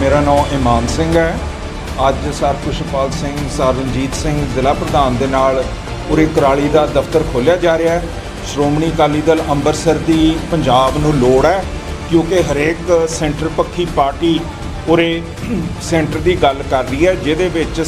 ਮੇਰਾ ਨਾਮ ਇਮਾਨ ਸਿੰਘ ਹੈ। ਅੱਜ ਸਰ ਖੁਸ਼ਪਾਲ ਸਿੰਘ, ਸਰ ਰਣਜੀਤ ਸਿੰਘ ਜ਼ਿਲ੍ਹਾ ਪ੍ਰਧਾਨ ਦੇ ਨਾਲ ਉਰੇ ਕਰਾਲੀ ਦਾ ਦਫ਼ਤਰ ਖੋਲ੍ਹਿਆ ਜਾ ਰਿਹਾ ਹੈ। ਸ਼੍ਰੋਮਣੀ ਅਕਾਲੀ ਦਲ ਅੰਮ੍ਰਿਤਸਰ ਦੀ ਪੰਜਾਬ ਨੂੰ ਲੋੜ ਹੈ ਕਿਉਂਕਿ ਹਰੇਕ ਸੈਂਟਰ ਪੱਖੀ ਪਾਰਟੀ ਉਰੇ ਸੈਂਟਰ ਦੀ ਗੱਲ ਕਰ ਰਹੀ ਹੈ, ਜਿਹਦੇ ਵਿੱਚ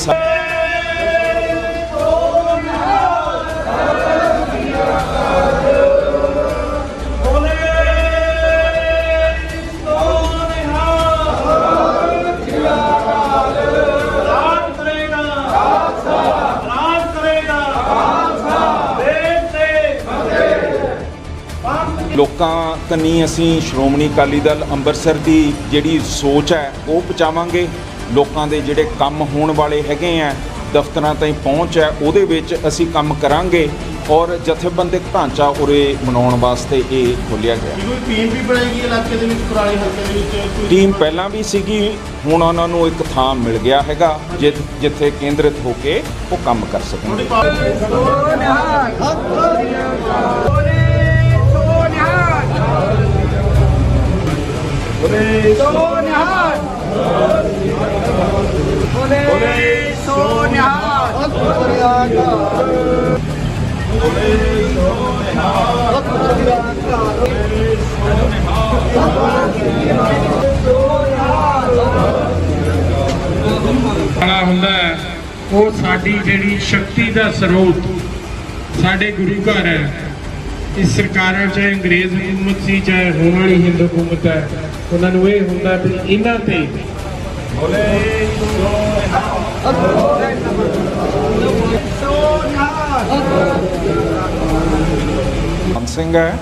ਕੰਨੀ ਅਸੀਂ ਸ਼੍ਰੋਮਣੀ ਅਕਾਲੀ ਦਲ ਅੰਮ੍ਰਿਤਸਰ ਦੀ ਜਿਹੜੀ ਸੋਚ ਹੈ ਉਹ ਪਹੁੰਚਾਵਾਂਗੇ। ਲੋਕਾਂ ਦੇ ਜਿਹੜੇ ਕੰਮ ਹੋਣ ਵਾਲੇ ਹੈਗੇ ਆ ਦਫ਼ਤਰਾਂ ਤਾਈਂ ਪਹੁੰਚ ਹੈ ਉਹਦੇ ਵਿੱਚ ਅਸੀਂ ਕੰਮ ਕਰਾਂਗੇ ਔਰ ਜਥੇਬੰਦਕ ਢਾਂਚਾ ਉਰੇ ਬਣਾਉਣ ਵਾਸਤੇ ਇਹ ਖੋਲ੍ਹਿਆ ਗਿਆ। ਕੋਈ ਟੀਮ ਵੀ ਬਣਾਏਗੀ ਇਲਾਕੇ ਦੇ ਵਿੱਚ ਕੁਰਾਲੀ ਹਲਕੇ ਦੇ ਵਿੱਚ? ਟੀਮ ਪਹਿਲਾਂ ਵੀ ਸੀਗੀ ਹੁਣ ਉਹਨਾਂ ਨੂੰ ਇੱਕ ਥਾਂ ਮਿਲ ਗਿਆ ਹੈਗਾ ਜਿੱਥੇ ਕੇਂਦਰਿਤ ਹੋ ਕੇ ਉਹ ਕੰਮ ਕਰ ਸਕਣ ਵਾਲਾ ਹੁੰਦਾ ਹੈ, ਉਹ ਸਾਡੀ ਜਿਹੜੀ ਸ਼ਕਤੀ ਦਾ ਸਰੋਤ ਸਾਡੇ ਗੁਰੂ ਘਰ ਹੈ। ਇਸ ਸਰਕਾਰਾਂ ਚਾਹੇ ਅੰਗਰੇਜ਼ ਹਕੂਮਤ ਸੀ, ਚਾਹੇ ਹੁਣ ਵਾਲੀ ਹਿੰਦ ਹਕੂਮਤ ਹੈ। ਉਹਨਾਂ ਨੂੰ ਇਹ ਹੁੰਦਾ ਵੀ ਇਹਨਾਂ ਤੇ ਮਾਨ ਸਿੰਘ ਹੈ।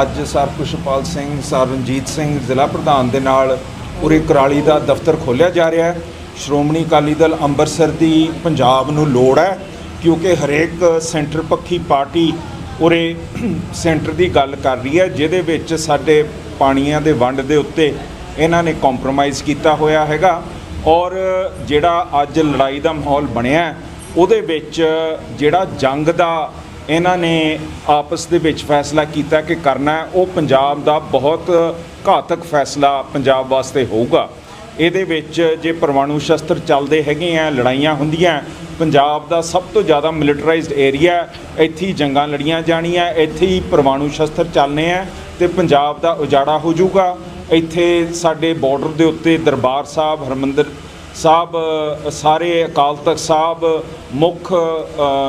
ਅੱਜ ਸਰ ਖੁਸ਼ਪਾਲ ਸਿੰਘ, ਸਰ ਰਣਜੀਤ ਸਿੰਘ ਜ਼ਿਲ੍ਹਾ ਪ੍ਰਧਾਨ ਦੇ ਨਾਲ ਉਰੇ ਕਰਾਲੀ ਦਾ ਦਫ਼ਤਰ ਖੋਲ੍ਹਿਆ ਜਾ ਰਿਹਾ ਹੈ। ਸ਼੍ਰੋਮਣੀ ਅਕਾਲੀ ਦਲ ਅੰਮ੍ਰਿਤਸਰ ਦੀ ਪੰਜਾਬ ਨੂੰ ਲੋੜ ਹੈ, ਕਿਉਂਕਿ ਹਰੇਕ ਸੈਂਟਰ ਪੱਖੀ ਪਾਰਟੀ ਉਰੇ ਸੈਂਟਰ ਦੀ ਗੱਲ ਕਰ ਰਹੀ ਹੈ, ਜਿਹਦੇ ਵਿੱਚ ਸਾਡੇ ਪਾਣੀਆਂ ਦੇ ਵੰਡ ਦੇ ਉੱਤੇ ਇਹਨਾਂ ਨੇ ਕੰਪਰੋਮਾਈਜ਼ ਕੀਤਾ ਹੋਇਆ ਹੈਗਾ ਔਰ ਜਿਹੜਾ ਅੱਜ ਲੜਾਈ ਦਾ ਮਾਹੌਲ ਬਣਿਆ ਉਹਦੇ ਵਿੱਚ ਜਿਹੜਾ ਜੰਗ ਦਾ ਇਹਨਾਂ ਨੇ ਆਪਸ ਦੇ ਵਿੱਚ ਫੈਸਲਾ ਕੀਤਾ ਕਿ ਕਰਨਾ ਉਹ ਪੰਜਾਬ ਦਾ ਬਹੁਤ ਘਾਤਕ ਫੈਸਲਾ ਪੰਜਾਬ ਵਾਸਤੇ ਹੋਊਗਾ। ਇਹਦੇ ਵਿੱਚ ਜੇ ਪਰਮਾਣੂ ਸ਼ਸਤਰ ਚੱਲਦੇ ਹੈਗੇ ਆ, ਲੜਾਈਆਂ ਹੁੰਦੀਆਂ, ਪੰਜਾਬ ਦਾ ਸਭ ਤੋਂ ਜ਼ਿਆਦਾ ਮਿਲਟਰਾਈਜ਼ਡ ਏਰੀਆ ਇੱਥੇ ਹੀ ਜੰਗਾਂ ਲੜੀਆਂ ਜਾਣੀਆਂ, ਇੱਥੇ ਹੀ ਪਰਮਾਣੂ ਸ਼ਸਤਰ ਚੱਲਨੇ ਆ ਤੇ ਪੰਜਾਬ ਦਾ ਉਜਾੜਾ ਹੋ ਜਾਊਗਾ। ਇੱਥੇ ਸਾਡੇ ਬਾਰਡਰ ਦੇ ਉੱਤੇ ਦਰਬਾਰ ਸਾਹਿਬ, ਹਰਮੰਦਰ ਸਾਹਿਬ, ਸਾਰੇ ਅਕਾਲ ਤਖਤ ਸਾਹਿਬ, ਮੁੱਖ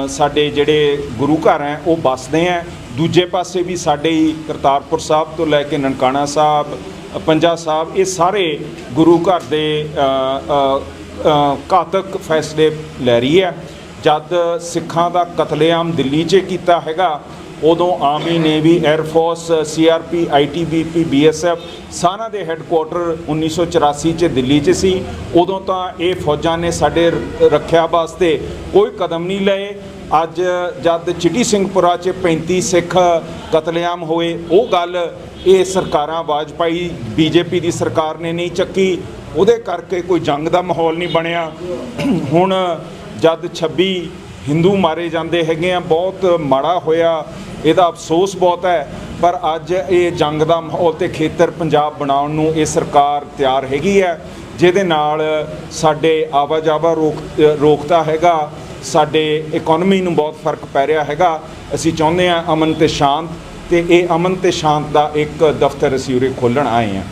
ਸਾਡੇ ਜਿਹੜੇ ਗੁਰੂ ਘਰ ਹੈ, ਉਹ ਬਸਦੇ ਹੈ ਦੂਜੇ ਪਾਸੇ ਵੀ ਸਾਡੇ ਹੀ ਕਰਤਾਰਪੁਰ ਸਾਹਿਬ ਤੋਂ ਲੈ ਕੇ ਨਨਕਾਣਾ ਸਾਹਿਬ ਪੰਜਾ ਸਾਹਿਬ, ਇਹ ਸਾਰੇ ਗੁਰੂ ਘਰ ਦੇ ਘਾਤਕ ਫੈਸਲੇ ਲੈ ਰਹੀ ਹੈ। ਜਦ ਸਿੱਖਾਂ ਦਾ ਕਤਲੇਆਮ ਦਿੱਲੀ 'ਚ ਕੀਤਾ ਹੈਗਾ, ਉਦੋਂ army navy air force CRP ITBP BSF ਸਾਰਿਆਂ ਦੇ ਹੈੱਡਕੁਆਟਰ 1984 ਚ ਦਿੱਲੀ 'ਚ ਸੀ। ਉਦੋਂ ਤਾਂ ਇਹ ਫੌਜਾਂ ਨੇ ਸਾਡੇ ਰੱਖਿਆ ਵਾਸਤੇ ਕੋਈ ਕਦਮ ਨਹੀਂ ਲਏ। ਅੱਜ ਜਦ ਚਿੱਟੀ ਸਿੰਘਪੁਰਾ 'ਚ 35 ਸਿੱਖ ਕਤਲੇਆਮ ਹੋਏ ਉਹ ਗੱਲ ਇਹ ਸਰਕਾਰਾਂ ਵਾਜਪਾਈ ਬੀਜੇਪੀ ਦੀ ਸਰਕਾਰ ਨੇ ਨਹੀਂ ਚੱਕੀ। ਉਹਦੇ ਕਰਕੇ ਕੋਈ ਜੰਗ ਦਾ ਮਾਹੌਲ ਨਹੀਂ ਬਣਿਆ। ਹੁਣ ਜਦ 26 ਹਿੰਦੂ ਮਾਰੇ ਜਾਂਦੇ ਹੈਗੇ ਆ ਬਹੁਤ ਮਾੜਾ ਹੋਇਆ। ਇਹਦਾ ਅਫਸੋਸ ਬਹੁਤ ਹੈ। ਪਰ ਅੱਜ ਇਹ ਜੰਗ ਦਾ ਮਾਹੌਲ ਤੇ ਖੇਤਰ ਪੰਜਾਬ ਬਣਾਉਣ ਨੂੰ ਇਹ ਸਰਕਾਰ ਤਿਆਰ ਹੈਗੀ ਹੈ। ਜਿਹਦੇ ਨਾਲ ਸਾਡੇ ਆਵਾਜਾਵਾ ਰੋਕ ਅ, ਰੋਕਤਾ ਹੈਗਾ। ਸਾਡੇ ਇਕਨੋਮੀ ਨੂੰ ਬਹੁਤ ਫ਼ਰਕ ਪੈ ਰਿਹਾ ਹੈਗਾ। ਅਸੀਂ ਚਾਹੁੰਦੇ ਹਾਂ ਅਮਨ ਤੇ ਸ਼ਾਂਤ ਤੇ ਇਹ ਅਮਨ ਤੇ ਸ਼ਾਂਤ ਦਾ ਇੱਕ ਦਫ਼ਤਰ ਅਸੀਂ ਉਰੇ ਖੋਲ੍ਹਣ ਆਏ ਹਾਂ।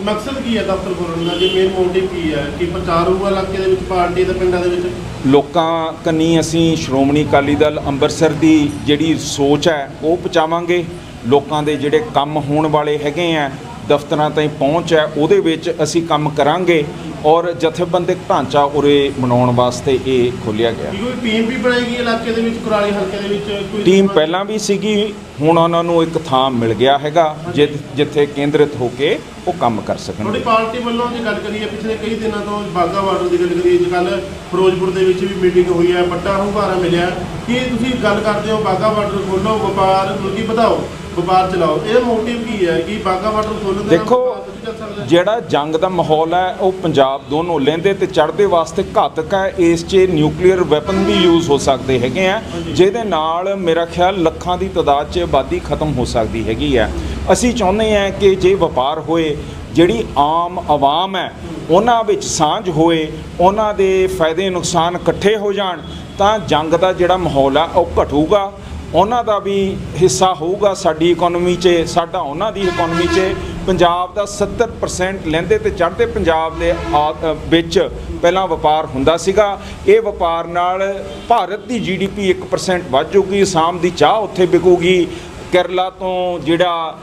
ਮਕਸਦ ਕੀ ਹੈ ਦਫ਼ਤਰ ਖੋਲ੍ਹਣ ਦਾ? ਜੇ ਮੇਨ ਮੋਟਿਵ ਕੀ ਹੈ? ਕਿ ਪ੍ਰਚਾਰ ਹੋਊਗਾ ਇਲਾਕੇ ਦੇ ਵਿੱਚ ਪਾਰਟੀ ਦੇ ਪਿੰਡਾਂ ਦੇ ਵਿੱਚ? ਲੋਕਾਂ ਕੰਨੀ ਅਸੀਂ ਸ਼੍ਰੋਮਣੀ ਅਕਾਲੀ ਦਲ ਅੰਮ੍ਰਿਤਸਰ ਦੀ ਜਿਹੜੀ ਸੋਚ ਹੈ ਉਹ ਪਹੁੰਚਾਵਾਂਗੇ। ਲੋਕਾਂ ਦੇ ਜਿਹੜੇ ਕੰਮ ਹੋਣ ਵਾਲੇ ਹੈਗੇ ਆ ਦਫ਼ਤਰਾਂ ਤਾਈਂ ਪਹੁੰਚ ਹੈ ਉਹਦੇ ਵਿੱਚ ਅਸੀਂ ਕੰਮ ਕਰਾਂਗੇ ਔਰ ਜਥੇਬੰਦਕ ਢਾਂਚਾ ਉਰੇ ਬਣਾਉਣ ਵਾਸਤੇ ਇਹ ਖੋਲ੍ਹਿਆ ਗਿਆ। ਕੋਈ ਟੀਮ ਵੀ ਬਣਾਏਗੀ ਇਲਾਕੇ ਦੇ ਵਿੱਚ ਕੁਰਾਲੀ ਹਲਕੇ ਦੇ ਵਿੱਚ ਕੋਈ ਟੀਮ ਪਹਿਲਾਂ ਵੀ ਸੀਗੀ ਹੁਣ ਉਹਨਾਂ ਨੂੰ ਇੱਕ ਥਾਂ ਮਿਲ ਗਿਆ ਹੈਗਾ ਜਿੱਥੇ ਕੇਂਦਰਿਤ ਹੋ ਕੇ ਉਹ ਕੰਮ ਕਰ ਤੁਹਾਡੀ ਸਕਣਗੇ ਪਾਰਟੀ ਵੱਲੋਂ ਜੇ ਗੱਲ ਕਰੀਏ ਪਿਛਲੇ ਕਈ ਦਿਨਾਂ ਤੋਂ ਬਾਗਾ ਬਾਰਡਰ ਦੀ ਗੱਲ ਕਰੀਏ ਅੱਜ ਕੱਲ ਫਿਰੋਜ਼ਪੁਰ ਦੇ ਵਿੱਚ ਵੀ ਮੀਟਿੰਗ ਹੋਈ ਹੈ ਵੱਡਾ ਹੁੰਗਾਰਾ ਮਿਲਿਆ। ਕੀ ਤੁਸੀਂ ਗੱਲ ਕਰਦੇ ਹੋ ਬਾਗਾ ਬਾਰਡਰ ਖੋਲੋ ਵਪਾਰ ਮੁਲਕੀ ਵਧਾਓ? ਵਪਾਰ ਚਲਾਓ। ਇਹ ਮੋਟਿਵ ਕੀ ਹੈ ਕਿ ਬਾਗਾ ਬਾਰਡਰ ਖੋਲਣ ਦੇ ਨਾਲ ਦੇਖੋ ਵਪਾਰ ਤੁਸੀਂ ਚੱਲ ਸਕਦਾ ਹੈ? ਜਿਹੜਾ ਜੰਗ ਦਾ ਮਾਹੌਲ ਹੈ ਉਹ ਪੰਜਾਬ ਦੋਨੋਂ ਲੈਂਦੇ ਤੇ ਚੜ੍ਹਦੇ ਵਾਸਤੇ ਘਾਤਕ ਹੈ। ਇਸ 'ਚ ਨਿਊਕਲੀਅਰ ਵੈਪਨ ਵੀ ਯੂਜ਼ ਹੋ ਸਕਦੇ ਹੈਗੇ ਆ। ਜਿਹਦੇ ਨਾਲ ਮੇਰਾ ਖਿਆਲ ਲੱਖਾਂ ਦੀ ਤਾਦਾਦ 'ਚ ਆਬਾਦੀ ਖਤਮ ਹੋ ਸਕਦੀ ਹੈਗੀ ਆ ਅਸੀਂ ਚਾਹੁੰਦੇ ਹਾਂ ਕਿ ਜੇ ਵਪਾਰ ਹੋਏ ਜਿਹੜੀ ਆਮ ਆਵਾਮ ਹੈ ਉਹਨਾਂ ਵਿੱਚ ਸਾਂਝ ਹੋਏ ਉਹਨਾਂ ਦੇ ਫਾਇਦੇ ਨੁਕਸਾਨ ਇਕੱਠੇ ਹੋ ਜਾਣ ਤਾਂ ਜੰਗ ਦਾ ਜਿਹੜਾ ਮਾਹੌਲ ਆ ਉਹ ਘਟੂਗਾ। ਉਹਨਾਂ ਦਾ ਵੀ ਹਿੱਸਾ ਹੋਊਗਾ ਸਾਡੀ ਇਕਨੋਮੀ 'ਚ, ਸਾਡਾ ਉਹਨਾਂ ਦੀ ਇਕਨੋਮੀ 'ਚ। ਪੰਜਾਬ ਦਾ 70% ਲੈਂਦੇ ਤੇ ਚੜ੍ਹਦੇ ਪੰਜਾਬ ਦੇ ਆ- ਵਿੱਚ ਪਹਿਲਾਂ ਵਪਾਰ ਹੁੰਦਾ ਸੀਗਾ। ਇਹ ਵਪਾਰ ਨਾਲ ਭਾਰਤ ਦੀ ਜੀਡੀਪੀ 1% ਵੱਧ ਜੂਗੀ ਅਸਾਮ ਦੀ ਚਾਹ ਉੱਥੇ ਵਿਕੂਗੀ। ਕੇਰਲਾ ਤੋਂ ਜਿਹੜਾ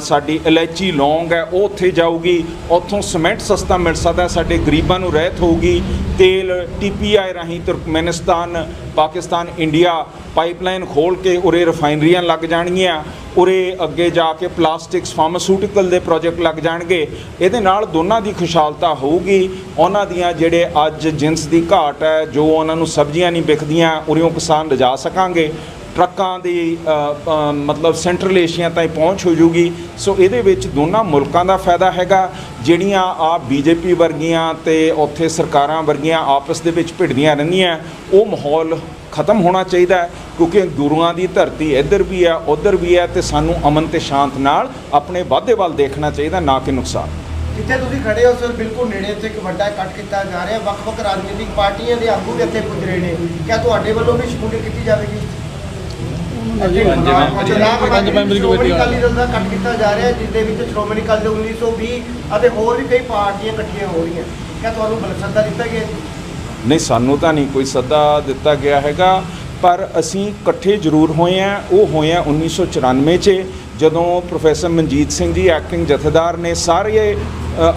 ਸਾਡੀ ਇਲਾਇਚੀ ਲੌਂਗ ਹੈ, ਉਹ ਉੱਥੇ ਜਾਊਗੀ। ਉੱਥੋਂ ਸੀਮੈਂਟ ਸਸਤਾ ਮਿਲ ਸਕਦਾ ਸਾਡੇ ਗਰੀਬਾਂ ਨੂੰ ਰਹਿਤ ਹੋਊਗੀ। ਤੇਲ ਟੀਪੀਆਈ ਰਾਹੀਂ ਤੁਰਕਮੈਨਿਸਤਾਨ, ਪਾਕਿਸਤਾਨ, ਇੰਡੀਆ ਪਾਈਪਲਾਈਨ ਖੋਲ ਕੇ ਉਰੇ ਰਿਫਾਈਨਰੀਆਂ ਲੱਗ ਜਾਣਗੀਆਂ। ਉਰੇ ਅੱਗੇ ਜਾ ਕੇ ਪਲਾਸਟਿਕਸ, ਫਾਰਮਾਸਿਊਟੀਕਲ ਦੇ ਪ੍ਰੋਜੈਕਟ ਲੱਗ ਜਾਣਗੇ। ਇਹਦੇ ਨਾਲ ਦੋਨਾਂ ਦੀ ਖੁਸ਼ਹਾਲਤਾ ਹੋਊਗੀ। ਉਹਨਾਂ ਦੀਆਂ ਜਿਹੜੇ ਅੱਜ ਜਿੰਸ ਦੀ ਘਾਟ ਹੈ, ਜੋ ਉਹਨਾਂ ਨੂੰ ਸਬਜ਼ੀਆਂ ਨਹੀਂ ਵਿਕਦੀਆਂ ਉਰਿਓਂ ਕਿਸਾਨ ਲਿਜਾ ਸਕਾਂਗੇ। ਟਰੱਕਾਂ ਦੀ ਮਤਲਬ ਸੈਂਟਰਲ ਏਸ਼ੀਆ ਤਾਈਂ ਪਹੁੰਚ ਹੋ ਜੂਗੀ। ਸੋ ਇਹਦੇ ਵਿੱਚ ਦੋਨਾਂ ਮੁਲਕਾਂ ਦਾ ਫਾਇਦਾ ਹੈਗਾ, ਜਿਹੜੀਆਂ ਆ ਬੀਜੇਪੀ ਵਰਗੀਆਂ ਤੇ ਉੱਥੇ ਸਰਕਾਰਾਂ ਵਰਗੀਆਂ ਆਪਸ ਦੇ ਵਿੱਚ ਭਿੜਦੀਆਂ ਰਹਿੰਦੀਆਂ, ਉਹ ਮਾਹੌਲ ਖਤਮ ਹੋਣਾ ਚਾਹੀਦਾ ਕਿਉਂਕਿ ਗੁਰੂਆਂ ਦੀ ਧਰਤੀ ਇੱਧਰ ਵੀ ਹੈ, ਉੱਧਰ ਵੀ ਹੈ ਤੇ ਸਾਨੂੰ ਅਮਨ ਤੇ ਸ਼ਾਂਤ ਨਾਲ ਆਪਣੇ ਵਾਧੇ ਵੱਲ ਦੇਖਣਾ ਚਾਹੀਦਾ, ਨਾ ਕਿ ਨੁਕਸਾਨ। ਜਿੱਥੇ ਤੁਸੀਂ ਖੜੇ ਹੋ, ਸਰ, ਬਿਲਕੁਲ ਨੇੜੇ ਇੱਥੇ ਇੱਕ ਵੱਡਾ ਇਕੱਠ ਕੀਤਾ ਜਾ ਰਿਹਾ। ਵੱਖ-ਵੱਖ ਰਾਜਨੀਤਿਕ ਪਾਰਟੀਆਂ ਦੇ ਆਗੂ ਵੀ ਇੱਥੇ ਪੁੱਜ ਰਹੇ ਨੇ। ਕਿਆ ਤੁਹਾਡੇ ਵੱਲੋਂ ਵੀ ਸ਼ਮੂਲੀਅਤ ਕੀਤੀ ਜਾਵੇਗੀ? ਪੰਜ ਮੈਂਬਰੀ ਕਮੇਟੀ ਅਕਾਲੀ ਦਲ ਦਾ ਇਕੱਠ ਕੀਤਾ ਜਾ ਰਿਹਾ ਜਿਸ ਦੇ ਵਿੱਚ ਸ਼੍ਰੋਮਣੀ ਅਕਾਲੀ ਦਲ 1920 ਅਤੇ ਹੋਰ ਵੀ ਕਈ ਪਾਰਟੀਆਂ ਇਕੱਠੀਆਂ ਹੋ ਰਹੀਆਂ ਕਿਆ ਤੁਹਾਨੂੰ ਬਲਸੱਦਾ ਦਿੱਤਾ ਗਿਆ ਜੀ? ਨਹੀਂ ਸਾਨੂੰ ਤਾਂ ਨਹੀਂ ਕੋਈ ਸੱਦਾ ਦਿੱਤਾ ਗਿਆ ਹੈਗਾ ਪਰ ਅਸੀਂ ਇਕੱਠੇ ਜ਼ਰੂਰ ਹੋਏ ਆ ਉਹ ਹੋਏ ਆ 1994 'ਚ ਜਦੋਂ ਪ੍ਰੋਫੈਸਰ ਮਨਜੀਤ ਸਿੰਘ ਜੀ ਐਕਟਿੰਗ ਜਥੇਦਾਰ ਨੇ ਸਾਰੇ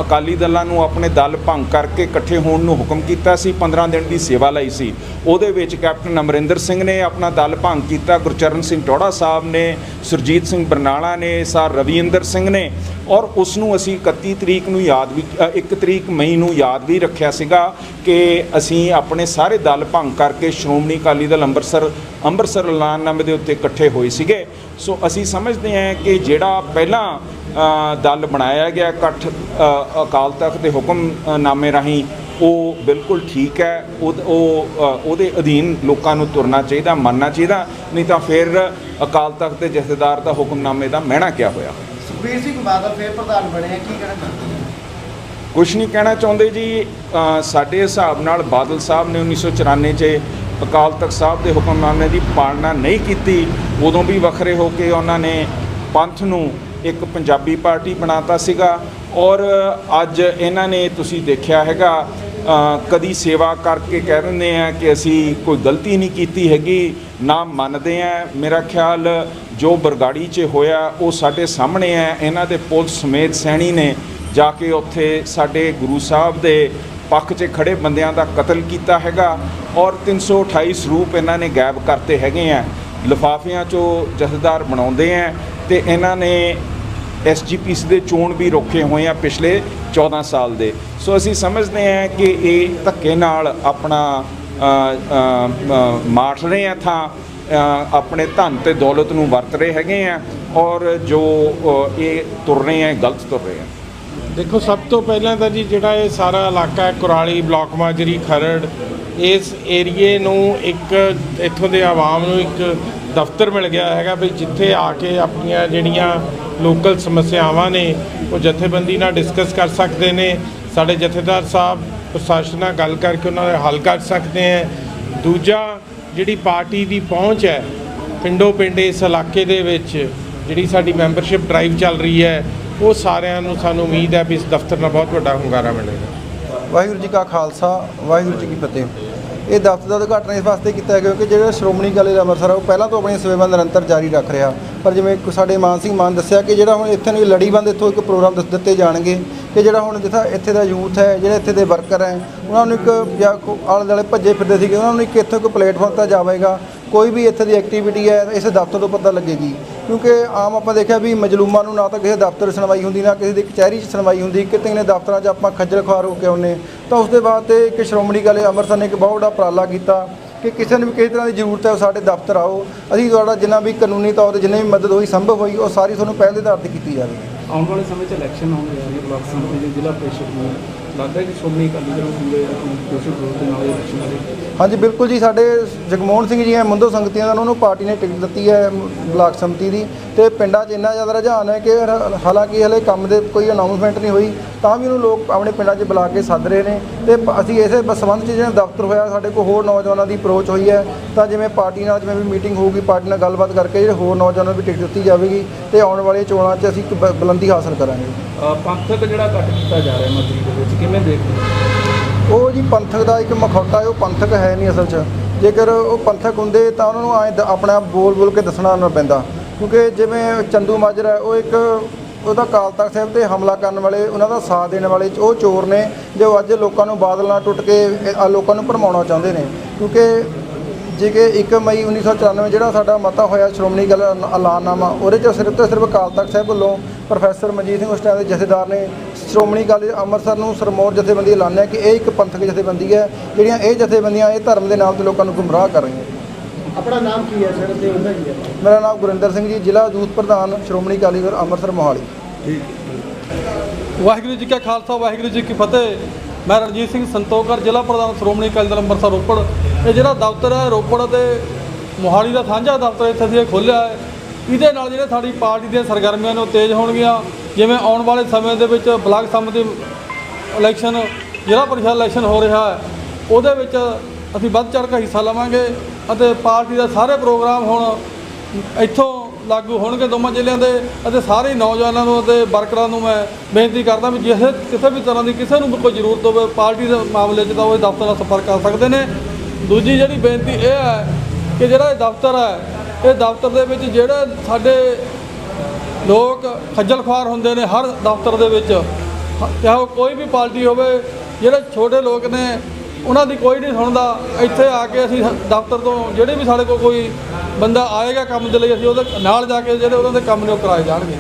ਅਕਾਲੀ ਦਲਾਂ ਨੂੰ ਆਪਣੇ ਦਲ ਭੰਗ ਕਰਕੇ ਇਕੱਠੇ ਹੋਣ ਨੂੰ ਹੁਕਮ ਕੀਤਾ ਸੀ 15 ਦਿਨ ਦੀ ਸੇਵਾ ਲਈ ਸੀ। ਉਹਦੇ ਵਿੱਚ ਕੈਪਟਨ ਅਮਰਿੰਦਰ ਸਿੰਘ ਨੇ ਆਪਣਾ ਦਲ ਭੰਗ ਕੀਤਾ ਗੁਰਚਰਨ ਸਿੰਘ ਟੋੜਾ ਸਾਹਿਬ ਨੇ ਸੁਰਜੀਤ ਸਿੰਘ ਬਰਨਾਲਾ ਨੇ ਸਰ ਰਵਿੰਦਰ ਸਿੰਘ ਨੇ ਔਰ ਉਸ ਨੂੰ ਅਸੀਂ 31 ਤਰੀਕ ਨੂੰ ਯਾਦ ਵੀ ਅ, 1 ਤਰੀਕ ਮਈ ਨੂੰ ਯਾਦ ਵੀ ਰੱਖਿਆ ਸੀਗਾ ਕਿ ਅਸੀਂ ਆਪਣੇ ਸਾਰੇ ਦਲ ਭੰਗ ਕਰਕੇ ਸ਼੍ਰੋਮਣੀ ਅਕਾਲੀ ਦਲ ਅੰਮ੍ਰਿਤਸਰ ਅੰਮ੍ਰਿਤਸਰ ਐਲਾਨਨਾਮੇ ਦੇ ਉੱਤੇ ਇਕੱਠੇ ਹੋਏ ਸੀਗੇ। ਸੋ ਅਸੀਂ ਸਮਝਦੇ ਹਾਂ ਕਿ ਜਿਹੜਾ ਪਹਿਲਾਂ ਦਲ ਬਣਾਇਆ ਗਿਆ ਇਕੱਠ ਅਕਾਲ ਤਖਤ ਦੇ ਹੁਕਮਨਾਮੇ ਰਾਹੀਂ ਉਹ ਬਿਲਕੁਲ ਠੀਕ ਹੈ। ਉਹ ਉਹਦੇ ਅਧੀਨ ਲੋਕਾਂ ਨੂੰ ਤੁਰਨਾ ਚਾਹੀਦਾ ਮੰਨਣਾ ਚਾਹੀਦਾ ਨਹੀਂ ਤਾਂ ਫਿਰ ਅਕਾਲ ਤਖਤ ਦੇ ਜਥੇਦਾਰ ਦਾ ਹੁਕਮਨਾਮੇ ਦਾ ਮਹਿਣਾ ਕਿਆ ਹੋਇਆ? ਸੁਖਬੀਰ ਸਿੰਘ ਬਾਦਲ ਫਿਰ ਪ੍ਰਧਾਨ ਬਣੇ ਕੀ ਕਹਿਣਾ ਚਾਹੁੰਦੇ? ਕੁਛ ਨਹੀਂ ਕਹਿਣਾ ਚਾਹੁੰਦੇ ਜੀ। ਸਾਡੇ ਹਿਸਾਬ ਨਾਲ ਬਾਦਲ ਸਾਹਿਬ ਨੇ 1994 'ਚ ਅਕਾਲ ਤਖਤ ਸਾਹਿਬ ਦੇ ਹੁਕਮਨਾਮੇ ਦੀ ਪਾਲਣਾ ਨਹੀਂ ਕੀਤੀ। ਉਦੋਂ ਵੀ ਵੱਖਰੇ ਹੋ ਕੇ ਉਹਨਾਂ ਨੇ ਪੰਥ ਨੂੰ ਇੱਕ ਪੰਜਾਬੀ ਪਾਰਟੀ ਬਣਾਤਾ ਸੀਗਾ ਔਰ ਅੱਜ ਇਹਨਾਂ ਨੇ ਤੁਸੀਂ ਦੇਖਿਆ ਹੈਗਾ ਕਦੀ ਸੇਵਾ ਕਰਕੇ ਕਹਿ ਦਿੰਦੇ ਆ ਕਿ ਅਸੀਂ ਕੋਈ ਗਲਤੀ ਨਹੀਂ ਕੀਤੀ ਹੈਗੀ, ਨਾ ਮੰਨਦੇ ਆ। ਮੇਰਾ ਖਿਆਲ ਜੋ ਬਰਗਾੜੀ 'ਚ ਹੋਇਆ ਉਹ ਸਾਡੇ ਸਾਹਮਣੇ ਹੈ ਇਹਨਾਂ ਦੇ ਪੁਲਿਸ ਸਮੇਤ ਸੈਣੀ ਨੇ ਜਾ ਕੇ ਉੱਥੇ ਸਾਡੇ ਗੁਰੂ ਸਾਹਿਬ ਦੇ ਪੱਖ 'ਚ ਖੜੇ ਬੰਦਿਆਂ ਦਾ ਕਤਲ ਕੀਤਾ ਹੈਗਾ ਔਰ 328 ਸਰੂਪ ਇਹਨਾਂ ਨੇ ਗਾਇਬ ਕਰਤੇ ਹੈਗੇ ਆ। ਲਿਫਾਫਿਆਂ 'ਚੋਂ ਜਥੇਦਾਰ ਬਣਾਉਂਦੇ ਆ। ਤੇ ਇਹਨਾਂ ਨੇ ਐਸਜੀਪੀਸੀ ਦੇ ਚੋਣ ਵੀ ਰੋਕੇ ਹੋਏ ਆ ਪਿਛਲੇ 14 ਸਾਲ ਦੇ। ਸੋ ਅਸੀਂ ਸਮਝਦੇ ਹਾਂ ਕਿ ਇਹ ਧੱਕੇ ਨਾਲ ਆਪਣਾ ਅ, ਮਾਰ ਰਹੇ ਆ ਥਾਂ ਆਪਣੇ ਧਨ ਤੇ ਦੌਲਤ ਨੂੰ ਵਰਤ ਰਹੇ ਹੈਗੇ ਆ ਔਰ ਜੋ ਇਹ ਤੁਰ ਰਹੇ ਆ ਗਲਤ ਤੁਰ ਰਹੇ ਆ। ਦੇਖੋ ਸਭ ਤੋਂ ਪਹਿਲਾਂ ਤਾਂ ਜੀ ਜਿਹੜਾ ਇਹ ਸਾਰਾ ਇਲਾਕਾ ਹੈ ਕੁਰਾਲੀ ਬਲਾਕ ਮਾਜਰੀ ਖਰੜ ਇਸ ਏਰੀਏ ਨੂੰ ਇੱਕ ਇੱਥੋਂ ਦੇ ਆਵਾਮ ਨੂੰ ਇੱਕ ਦਫ਼ਤਰ ਮਿਲ ਗਿਆ ਹੈਗਾ ਵੀ ਜਿੱਥੇ ਆ ਕੇ ਆਪਣੀਆਂ ਜਿਹੜੀਆਂ ਲੋਕਲ ਸਮੱਸਿਆਵਾਂ ਨੇ, ਉਹ ਜਥੇਬੰਦੀ ਨਾਲ ਡਿਸਕਸ ਕਰ ਸਕਦੇ ਨੇ। ਸਾਡੇ ਜਥੇਦਾਰ ਸਾਹਿਬ ਪ੍ਰਸ਼ਾਸਨ ਨਾਲ ਗੱਲ ਕਰਕੇ ਉਹਨਾਂ ਦਾ ਹੱਲ ਕਰ ਸਕਦੇ ਹੈ ਦੂਜਾ ਜਿਹੜੀ ਪਾਰਟੀ ਦੀ ਪਹੁੰਚ ਹੈ ਪਿੰਡੋ ਪਿੰਡ ਇਸ ਇਲਾਕੇ ਦੇ ਵਿੱਚ, ਜਿਹੜੀ ਸਾਡੀ ਮੈਂਬਰਸ਼ਿਪ ਡਰਾਈਵ ਚੱਲ ਰਹੀ ਹੈ ਉਹ ਸਾਰਿਆਂ ਨੂੰ ਸਾਨੂੰ ਉਮੀਦ ਹੈ ਵੀ ਇਸ ਦਫ਼ਤਰ ਨਾਲ ਬਹੁਤ ਵੱਡਾ ਹੁੰਗਾਰਾ ਮਿਲੇਗਾ। ਵਾਹਿਗੁਰੂ ਜੀ ਕਾ ਖਾਲਸਾ, ਵਾਹਿਗੁਰੂ ਜੀ ਕੀ ਫਤਿਹ। ਇਹ ਦਫ਼ਤਰ ਦਾ ਉਦਘਾਟਨ ਇਸ ਵਾਸਤੇ ਕੀਤਾ ਕਿਉਂਕਿ ਜਿਹੜਾ ਸ਼੍ਰੋਮਣੀ ਅਕਾਲੀ ਦਲ ਅੰਮ੍ਰਿਤਸਰ ਉਹ ਪਹਿਲਾਂ ਤੋਂ ਆਪਣੀਆਂ ਸੇਵਾਵਾਂ ਨਿਰੰਤਰ ਜਾਰੀ ਰੱਖ ਰਿਹਾ। ਪਰ ਜਿਵੇਂ ਸਾਡੇ ਮਾਨ ਸਿੰਘ ਮਾਨ ਦੱਸਿਆ ਕਿ ਜਿਹੜਾ ਹੁਣ ਇੱਥੇ ਨੂੰ ਲੜੀਬੰਦ ਇੱਥੋਂ ਇੱਕ ਪ੍ਰੋਗਰਾਮ ਦੱਸ ਦਿੱਤੇ ਜਾਣਗੇ ਕਿ ਜਿਹੜਾ ਹੁਣ ਜਿੱਥਾ ਇੱਥੇ ਦਾ ਯੂਥ ਹੈ, ਜਿਹੜੇ ਇੱਥੇ ਦੇ ਵਰਕਰ ਹੈ, ਉਹਨਾਂ ਨੂੰ ਇੱਕ ਜਾਂ ਆਲੇ ਦੁਆਲੇ ਭੱਜੇ ਫਿਰਦੇ ਸੀਗੇ, ਉਹਨਾਂ ਨੂੰ ਇੱਕ ਇੱਥੋਂ ਇੱਕ ਪਲੇਟਫਾਰਮ ਤਾਂ ਜਾਵੇਗਾ। ਕੋਈ ਵੀ ਇੱਥੇ ਦੀ ਐਕਟੀਵਿਟੀ ਹੈ, ਇਸ ਦਫ਼ਤਰ ਤੋਂ ਪਤਾ ਲੱਗੇਗੀ। ਕਿਉਂਕਿ ਆਮ ਆਪਾਂ ਦੇਖਿਆ ਵੀ ਮਜਲੂਮਾਂ ਨੂੰ ਨਾ ਤਾਂ ਕਿਸੇ ਦਫ਼ਤਰ 'ਚ ਸੁਣਵਾਈ ਹੁੰਦੀ, ਨਾ ਕਿਸੇ ਦੀ ਕਚਹਿਰੀ 'ਚ ਸੁਣਵਾਈ ਹੁੰਦੀ ਕਿਤੇ ਨੇ ਦਫ਼ਤਰਾਂ 'ਚ ਆਪਾਂ ਖੱਜਲ ਖੁਆਰ ਹੋ ਕੇ ਆਉਂਦੇ। ਤਾਂ ਉਸ ਦੇ ਬਾਅਦ ਤੇ ਇੱਕ ਸ਼੍ਰੋਮਣੀ ਅਕਾਲੀ ਅੰਮ੍ਰਿਤਸਰ ਨੇ ਇੱਕ ਬਹੁਤ ਵੱਡਾ ਉਪਰਾਲਾ ਕੀਤਾ ਕਿ ਕਿਸੇ ਨੂੰ ਵੀ ਕਿਸੇ ਤਰ੍ਹਾਂ ਦੀ ਜ਼ਰੂਰਤ ਹੈ ਉਹ ਸਾਡੇ ਦਫ਼ਤਰ ਆਓ। ਅਸੀਂ ਤੁਹਾਡਾ ਜਿੰਨਾ ਵੀ ਕਾਨੂੰਨੀ ਤੌਰ ਤੇ ਜਿੰਨੀ ਵੀ ਮਦਦ ਹੋਈ, ਸੰਭਵ ਹੋਈ, ਉਹ ਸਾਰੀ ਤੁਹਾਨੂੰ ਪਹਿਲ ਦੇ ਆਧਾਰ ਤੇ ਕੀਤੀ ਜਾਵੇਗੀ। ਆਉਣ ਵਾਲੇ ਸਮੇਂ 'ਚ ਇਲੈਕਸ਼ਨ ਆਉਣ ਜਾ ਰਹੀ ਹੈ ਬਲਾਕ ਸੰਮਤੀ ਦੇ ਜ਼ਿਲ੍ਹਾ ਪ੍ਰੀਸ਼ਦ ਨੂੰ। ਲੱਗਦਾ ਕਿ ਸ਼੍ਰੋਮਣੀ ਅਕਾਲੀ ਦਲ ਹੁੰਦੇ ਦੋਸ਼ੀ ਦੇ ਨਾਲ ਇਲੈਕਸ਼ਨ ਲੜੇ ਹਾਂਜੀ, ਬਿਲਕੁਲ ਜੀ, ਸਾਡੇ ਜਗਮੋਹਨ ਸਿੰਘ ਜੀ ਹੈ ਮੁੰਦੋ ਸੰਗਤੀਆਂ ਦਾ, ਉਹਨਾਂ ਨੂੰ ਪਾਰਟੀ ਨੇ ਟਿਕਟ ਦਿੱਤੀ ਹੈ ਬਲਾਕ ਸੰਮਤੀ ਦੀ। ਤੇ ਪਿੰਡਾਂ 'ਚ ਇੰਨਾ ਜ਼ਿਆਦਾ ਰੁਝਾਨ ਹੈ ਕਿ ਹਾਲਾਂਕਿ ਹਲੇ ਕੰਮ ਦੇ ਕੋਈ ਅਨਾਉਂਸਮੈਂਟ ਨਹੀਂ ਹੋਈ। ਤਾਂ ਵੀ ਉਹਨੂੰ ਲੋਕ ਆਪਣੇ ਪਿੰਡਾਂ 'ਚ ਬੁਲਾ ਕੇ ਸੱਦ ਰਹੇ ਨੇ ਤੇ ਅਸੀਂ ਇਸੇ ਬ- ਸੰਬੰਧ 'ਚ ਜਿਹੜਾ ਦਫ਼ਤਰ ਹੋਇਆ ਸਾਡੇ ਕੋਲ ਹੋਰ ਨੌਜਵਾਨਾਂ ਦੀ ਅਪਰੋਚ ਹੋਈ ਹੈ। ਤਾਂ ਜਿਵੇਂ ਪਾਰਟੀ ਨਾਲ ਜਿਵੇਂ ਵੀ ਮੀਟਿੰਗ ਹੋਊਗੀ ਪਾਰਟੀ ਨਾਲ ਗੱਲਬਾਤ ਕਰਕੇ ਜਿਹੜੇ ਹੋਰ ਨੌਜਵਾਨਾਂ ਨੂੰ ਵੀ ਟਿਕਟ ਦਿੱਤੀ ਜਾਵੇਗੀ ਤੇ ਆਉਣ ਵਾਲੀਆਂ ਚੋਣਾਂ 'ਚ ਅਸੀਂ ਇੱਕ ਬ- ਬੁਲੰਦੀ ਹਾਸਲ ਕਰਾਂਗੇ। ਅ, ਪੰਥਕ ਜਿਹੜਾ ਕੱਟ ਕੀਤਾ ਜਾ ਰਿਹਾ ਮਜਰੀ ਦੇ ਵਿੱਚ ਕਿਵੇਂ ਦੇਖਦੇ ਹੋ? ਉਹ ਜੀ ਪੰਥਕ ਦਾ ਇੱਕ ਮਖੌਟਾ ਹੈ ਉਹ ਪੰਥਕ ਹੈ ਨਹੀਂ ਅਸਲ 'ਚ। ਜੇਕਰ ਉਹ ਪੰਥਕ ਹੁੰਦੇ ਤਾਂ ਉਹਨਾਂ ਨੂੰ ਐਂ ਆਪਣਾ ਆਪ ਬੋਲ ਬੋਲ ਕੇ ਦੱਸਣਾ ਨਾ ਪੈਂਦਾ। ਕਿਉਂਕਿ ਜਿਵੇਂ ਚੰਦੂ ਮਾਜਰਾ ਹੈ ਉਹ ਇੱਕ ਉਹਦਾ ਅਕਾਲ ਤਖਤ ਸਾਹਿਬ ਤੇ ਹਮਲਾ ਕਰਨ ਵਾਲੇ, ਉਹਨਾਂ ਦਾ ਸਾਥ ਦੇਣ ਵਾਲੇ ਉਹ ਚੋਰ ਨੇ, ਜੋ ਅੱਜ ਲੋਕਾਂ ਨੂੰ ਬਾਦਲ ਨਾਲ ਟੁੱਟ ਕੇ ਲੋਕਾਂ ਨੂੰ ਭਰਮਾਉਣਾ ਚਾਹੁੰਦੇ ਨੇ। ਕਿਉਂਕਿ ਜੇ ਕਿ 1 ਮਈ 1994 ਜਿਹੜਾ ਸਾਡਾ ਮਤਾ ਹੋਇਆ ਸ਼੍ਰੋਮਣੀ ਗੱਲ ਐਲਾਨਨਾਮਾ, ਉਹਦੇ 'ਚ ਸਿਰਫ ਤੇ ਸਿਰਫ ਅਕਾਲ ਤਖਤ ਸਾਹਿਬ ਵੱਲੋਂ ਪ੍ਰੋਫੈਸਰ ਮਨਜੀਤ ਸਿੰਘ ਉਸ ਟਾਈਮ ਦੇ ਜਥੇਦਾਰ ਨੇ ਸ਼੍ਰੋਮਣੀ ਅਕਾਲੀ ਅੰਮ੍ਰਿਤਸਰ ਨੂੰ ਸਰਮੌਰ ਜਥੇਬੰਦੀ ਐਲਾਨਿਆ ਕਿ ਇਹ ਇੱਕ ਪੰਥਕ ਜਥੇਬੰਦੀ ਹੈ, ਜਿਹੜੀਆਂ ਇਹ ਜਥੇਬੰਦੀਆਂ ਇਹ ਧਰਮ ਦੇ ਨਾਮ ਤੇ ਲੋਕਾਂ ਨੂੰ ਗੁੰਮਰਾਹ ਕਰ ਰਹੀਆਂ ਆਪਣਾ ਨਾਮ ਕੀ ਹੈ ਸਰ? ਤੇ ਉਹਦਾ ਕੀ ਹੈ? ਮੇਰਾ ਨਾਮ ਗੁਰਿੰਦਰ ਸਿੰਘ ਜੀ ਜ਼ਿਲ੍ਹਾ ਯੂਥ ਪ੍ਰਧਾਨ ਸ਼੍ਰੋਮਣੀ ਅਕਾਲੀ ਦਲ ਅੰਮ੍ਰਿਤਸਰ ਮੋਹਾਲੀ। ਵਾਹਿਗੁਰੂ ਜੀ ਕਾ ਖਾਲਸਾ ਵਾਹਿਗੁਰੂ ਜੀ ਕੀ ਫਤਿਹ। ਮੈਂ ਰਣਜੀਤ ਸਿੰਘ ਸੰਤੋਖਰ ਜ਼ਿਲ੍ਹਾ ਪ੍ਰਧਾਨ ਸ਼੍ਰੋਮਣੀ ਅਕਾਲੀ ਦਲ ਅੰਮ੍ਰਿਤਸਰ ਰੋਪੜ। ਇਹ ਜਿਹੜਾ ਦਫ਼ਤਰ ਹੈ ਰੋਪੜ ਅਤੇ ਮੋਹਾਲੀ ਦਾ ਸਾਂਝਾ ਦਫ਼ਤਰ ਇੱਥੇ ਅਸੀਂ ਇਹ ਖੋਲ੍ਹਿਆ ਹੈ। ਇਹਦੇ ਨਾਲ ਜਿਹੜੇ ਸਾਡੀ ਪਾਰਟੀ ਦੀਆਂ ਸਰਗਰਮੀਆਂ ਨੇ ਉਹ ਤੇਜ਼ ਹੋਣਗੀਆਂ। ਜਿਵੇਂ ਆਉਣ ਵਾਲੇ ਸਮੇਂ ਦੇ ਵਿੱਚ ਬਲਾਕ ਸੰਮਤੀ ਇਲੈਕਸ਼ਨ ਜ਼ਿਲ੍ਹਾ ਪਰਿਸ਼ਦ ਇਲੈਕਸ਼ਨ ਹੋ ਰਿਹਾ ਹੈ। ਉਹਦੇ ਵਿੱਚ ਅਸੀਂ ਵੱਧ ਚੜ੍ਹ ਕੇ ਹਿੱਸਾ ਲਵਾਂਗੇ ਅਤੇ ਪਾਰਟੀ ਦੇ ਸਾਰੇ ਪ੍ਰੋਗਰਾਮ ਹੁਣ ਇੱਥੋਂ ਲਾਗੂ ਹੋਣਗੇ ਦੋਵਾਂ ਜ਼ਿਲ੍ਹਿਆਂ ਦੇ ਅਤੇ ਸਾਰੇ ਨੌਜਵਾਨਾਂ ਨੂੰ ਅਤੇ ਵਰਕਰਾਂ ਨੂੰ ਮੈਂ ਬੇਨਤੀ ਕਰਦਾ ਵੀ ਜਿਸੇ ਕਿਸੇ ਵੀ ਤਰ੍ਹਾਂ ਦੀ ਕਿਸੇ ਨੂੰ ਵੀ ਕੋਈ ਜ਼ਰੂਰਤ ਹੋਵੇ, ਪਾਰਟੀ ਦੇ ਮਾਮਲੇ 'ਚ ਤਾਂ ਉਹ ਇਹ ਦਫ਼ਤਰ ਨਾਲ ਸੰਪਰਕ ਕਰ ਸਕਦੇ ਨੇ। ਦੂਜੀ ਜਿਹੜੀ ਬੇਨਤੀ ਇਹ ਹੈ ਕਿ ਜਿਹੜਾ ਇਹ ਦਫ਼ਤਰ ਹੈ, ਇਹ ਦਫ਼ਤਰ ਦੇ ਵਿੱਚ ਜਿਹੜੇ ਸਾਡੇ ਲੋਕ ਖੱਜਲ ਖੁਆਰ ਹੁੰਦੇ ਨੇ ਹਰ ਦਫ਼ਤਰ ਦੇ ਵਿੱਚ, ਚਾਹੇ ਉਹ ਕੋਈ ਵੀ ਪਾਰਟੀ ਹੋਵੇ, ਜਿਹੜੇ ਛੋਟੇ ਲੋਕ ਨੇ ਉਹਨਾਂ ਦੀ ਕੋਈ ਨਹੀਂ ਸੁਣਦਾ। ਇੱਥੇ ਆ ਕੇ ਅਸੀਂ ਦਫ਼ਤਰ ਤੋਂ ਜਿਹੜੇ ਵੀ ਸਾਡੇ ਕੋਲ ਕੋਈ ਬੰਦਾ ਆਏਗਾ ਕੰਮ ਦੇ ਲਈ, ਅਸੀਂ ਉਹਦੇ ਨਾਲ ਜਾ ਕੇ ਜਿਹੜੇ ਉਹਨਾਂ ਦੇ ਕੰਮ ਨੇ ਉਹ ਕਰਾਏ ਜਾਣਗੇ।